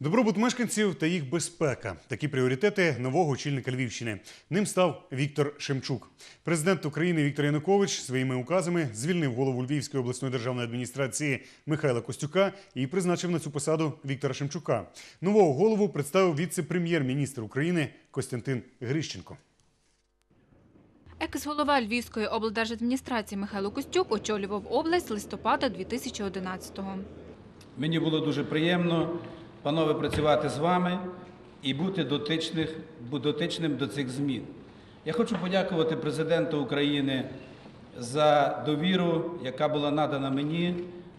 Добробут мешканців та їх безпека такі пріоритети нового очільника Львівщини. Ним став Віктор Шемчук. Президент України Віктор Янукович своїми указами звільнив голову Львівської обласної державної адміністрації Михайла Костюка і призначив на цю посаду Віктора Шемчука. Нового голову представив віце-прем'єр-міністр України Костянтин Грищенко. Екс-голова Львівської облдержадміністрації Михайло Костюк очолював область з листопада 2011-го. Мені було дуже приємно, панове, працювати з вами і бути дотичних, дотичним до цих змін. Я хочу подякувати президенту України за довіру, яка була надана мені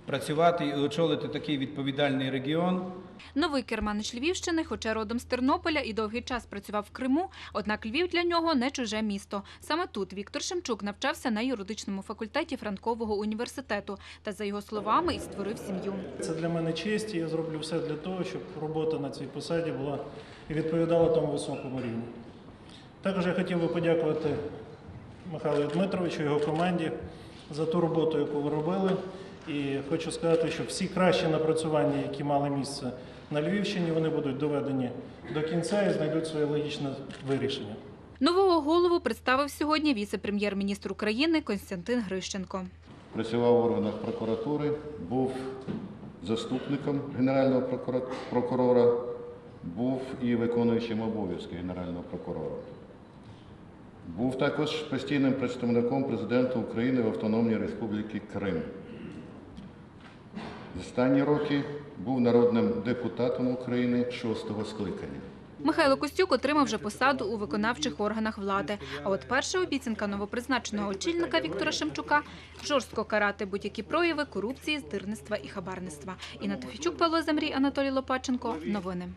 працювати і очолити такий відповідальний регіон. Новий керманич Львівщини, хоча родом з Тернополя і довгий час працював в Криму, однак Львів для нього не чуже місто. Саме тут Віктор Шемчук навчався на юридичному факультеті Франкового університету та, за його словами, і створив сім'ю. Це для мене честь, і я зроблю все для того, щоб робота на цій посаді була і відповідала тому високому рівню. Також я хотів би подякувати Михайлу Дмитровичу і його команді за ту роботу, яку ви робили. І хочу сказати, що всі кращі напрацювання, які мали місце на Львівщині, вони будуть доведені до кінця і знайдуть своє логічне вирішення. Нового голову представив сьогодні віце-прем'єр-міністр України Костянтин Грищенко. працював в органах прокуратури, був заступником генерального прокурора, був і виконуючим обов'язки генерального прокурора. Був також постійним представником президента України в Автономній Республіці Крим. Останні роки був народним депутатом України шостого скликання. Михайло Костюк отримав вже посаду у виконавчих органах влади. А от перша обіцянка новопризначеного очільника Віктора Шемчука – жорстко карати будь-які прояви корупції, здирництва і хабарництва. Інна Тофічук, Павло Замрій, Анатолій Лопаченко. Новини.